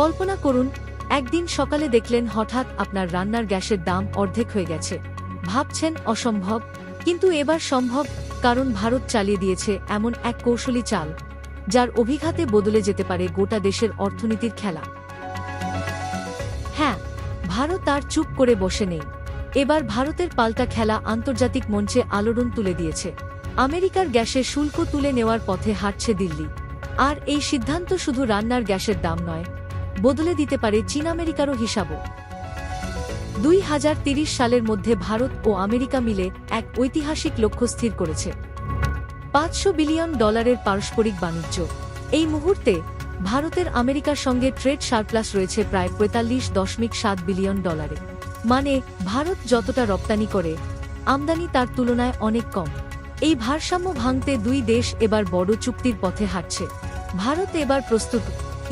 কল্পনা করুন, একদিন সকালে দেখলেন হঠাৎ আপনার রান্নার গ্যাসের দাম অর্ধেক হয়ে গেছে। ভাবছেন অসম্ভব, কিন্তু এবার সম্ভব কারণ ভারত চালিয়ে দিয়েছে এমন এক কৌশলী চাল, যার অভিঘাতে বদলে যেতে পারে গোটা দেশের অর্থনীতির খেলা। হ্যাঁ ভারত আর চুপ করে বসে নেই। এবার ভারতের পাল্টা খেলা আন্তর্জাতিক মঞ্চে আলোড়ন তুলে দিয়েছে। আমেরিকার গ্যাসের শুল্ক তুলে নেওয়ার পথে হাঁটছে দিল্লি। আর এই সিদ্ধান্ত শুধু রান্নার গ্যাসের দাম নয় বদলে দিতে পারে চীন আমেরিকারও হিসাবও। দুই সালের মধ্যে ভারত ও আমেরিকা মিলে এক ঐতিহাসিক লক্ষ্য স্থির করেছে। পাঁচশো বিলিয়ন ডলারের পারস্পরিক বাণিজ্য। এই মুহূর্তে ভারতের আমেরিকার সঙ্গে ট্রেড সারপ্লাস রয়েছে প্রায় পঁয়তাল্লিশ দশমিক সাত বিলিয়ন ডলারে। মানে ভারত যতটা রপ্তানি করে, আমদানি তার তুলনায় অনেক কম। এই ভারসাম্য ভাঙতে দুই দেশ এবার বড় চুক্তির পথে হাঁটছে। ভারত এবার প্রস্তুত।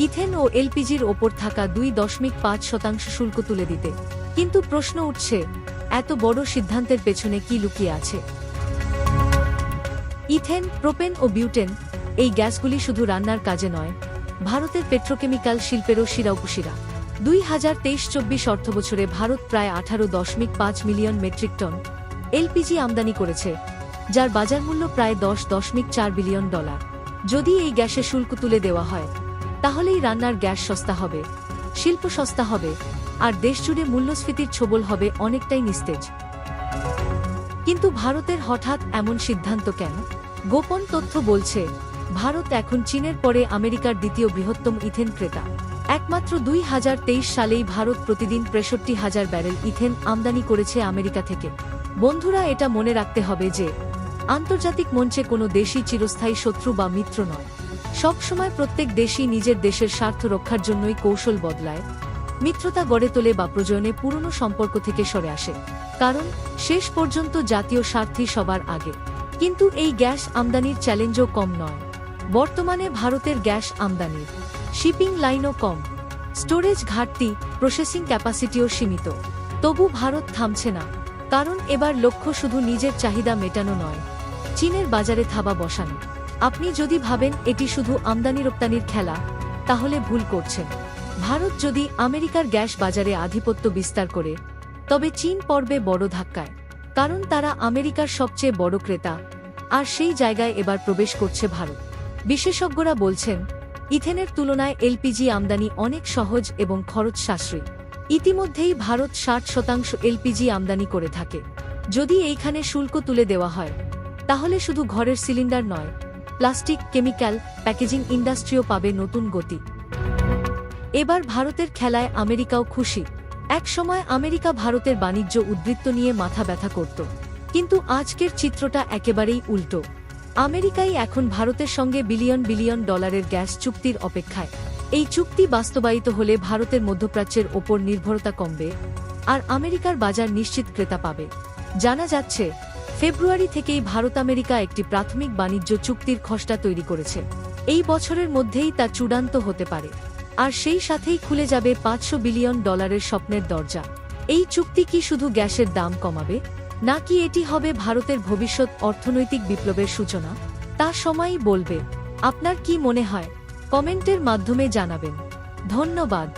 ইথেন ও এলপিজির ওপর থাকা দুই দশমিক পাঁচ শতাংশ শুল্ক তুলে দিতে। কিন্তু প্রশ্ন উঠছে, এত বড় সিদ্ধান্তের পেছনে কি লুকিয়ে আছে? ইথেন, প্রোপেন ও বিউটেন, এই গ্যাসগুলি শুধু রান্নার কাজে নয়, ভারতের পেট্রোকেমিক্যাল শিল্পেরও শিরাউপুশিরা। দুই হাজার তেইশ চব্বিশ অর্থবছরে ভারত প্রায় আঠারো দশমিক পাঁচ মিলিয়ন মেট্রিক টন এলপিজি আমদানি করেছে, যার বাজার মূল্য প্রায় দশ দশমিক চার বিলিয়ন ডলার। যদি এই গ্যাসে শুল্ক তুলে দেওয়া হয় তাহলেই রান্নার গ্যাস সস্তা হবে, শিল্প সস্তা হবে, আর দেশজুড়ে মূল্যস্ফীতির ছবল হবে অনেকটাই নিস্তেজ। কিন্তু ভারতের হঠাৎ এমন সিদ্ধান্ত কেন? গোপন তথ্য বলছে, ভারত এখন চীনের পরে আমেরিকার দ্বিতীয় বৃহত্তম ইথেন ক্রেতা। একমাত্র দুই হাজার তেইশ সালেই ভারত প্রতিদিন তেষট্টি হাজার ব্যারেল ইথেন আমদানি করেছে আমেরিকা থেকে। বন্ধুরা, এটা মনে রাখতে হবে যে, আন্তর্জাতিক মঞ্চে কোনো দেশই চিরস্থায়ী শত্রু বা মিত্র নয়। সবসময় প্রত্যেক দেশই নিজের দেশের স্বার্থ রক্ষার জন্যই কৌশল বদলায়। মিত্রতা গড়ে তোলে বা প্রয়োজনে পুরনো সম্পর্ক থেকে সরে আসে। কারণ, শেষ পর্যন্ত জাতীয় স্বার্থই সবার আগে। কিন্তু এই গ্যাস আমদানির চ্যালেঞ্জও কম নয়। বর্তমানে ভারতের গ্যাস আমদানির শিপিং লাইনও কম। স্টোরেজ ঘাটতি, প্রসেসিং ক্যাপাসিটিও সীমিত। তবু ভারত থামছে না। কারণ, এবার লক্ষ্য শুধু নিজের চাহিদা মেটানো নয়। চীনের বাজারে থাবা বসানো। আপনি যদি ভাবেন এটি শুধু আমদানি রপ্তানির খেলা, তাহলে ভুল করছেন। ভারত যদি আমেরিকার গ্যাস বাজারে আধিপত্য বিস্তার করে, তবে চীন পর্বে বড় ধাক্কায়, কারণ তারা আমেরিকার সবচেয়ে বড় ক্রেতা, আর সেই জায়গায় এবার প্রবেশ করছে ভারত। বিশেষজ্ঞরা বলছেন, ইথেনের তুলনায় এলপিজি আমদানি অনেক সহজ এবং খরচ সাশ্রয়ী ইতিমধ্যেই ভারত ষাট শতাংশ এলপিজি আমদানি করে থাকে। যদি এইখানে শুল্ক তুলে দেওয়া হয়, তাহলে শুধু ঘরের সিলিন্ডার নয় প্লাস্টিক, কেমিক্যাল, প্যাকেজিং ইন্ডাস্ট্রিও পাবে নতুন গতি। এবার ভারতের খেলায় আমেরিকাও খুশি। এক সময় আমেরিকা ভারতের বাণিজ্য উদ্বৃত্ত নিয়ে মাথা ব্যথা করত। কিন্তু আজকের চিত্রটা একেবারেই উল্টো। আমেরিকাই এখন ভারতের সঙ্গে বিলিয়ন বিলিয়ন ডলারের গ্যাস চুক্তির অপেক্ষায়। এই চুক্তি বাস্তবায়িত হলে ভারতের মধ্যপ্রাচ্যের ওপর নির্ভরতা কমবে, আর আমেরিকার বাজার নিশ্চিত ক্রেতা পাবে। জানা যাচ্ছে ফেব্রুয়ারি থেকেই ভারত আমেরিকা একটি প্রাথমিক বাণিজ্য চুক্তির খসড়া তৈরি করেছে। এই বছরের মধ্যেই তা চূড়ান্ত হতে পারে। আর সেই সাথেই খুলে যাবে পাঁচশো বিলিয়ন ডলারের স্বপ্নের দরজা। এই চুক্তি কি শুধু গ্যাসের দাম কমাবে, নাকি এটি হবে ভারতের ভবিষ্যৎ অর্থনৈতিক বিপ্লবের সূচনা? তা সময়ই বলবে। আপনার কি মনে হয়? কমেন্টের মাধ্যমে জানাবেন। ধন্যবাদ।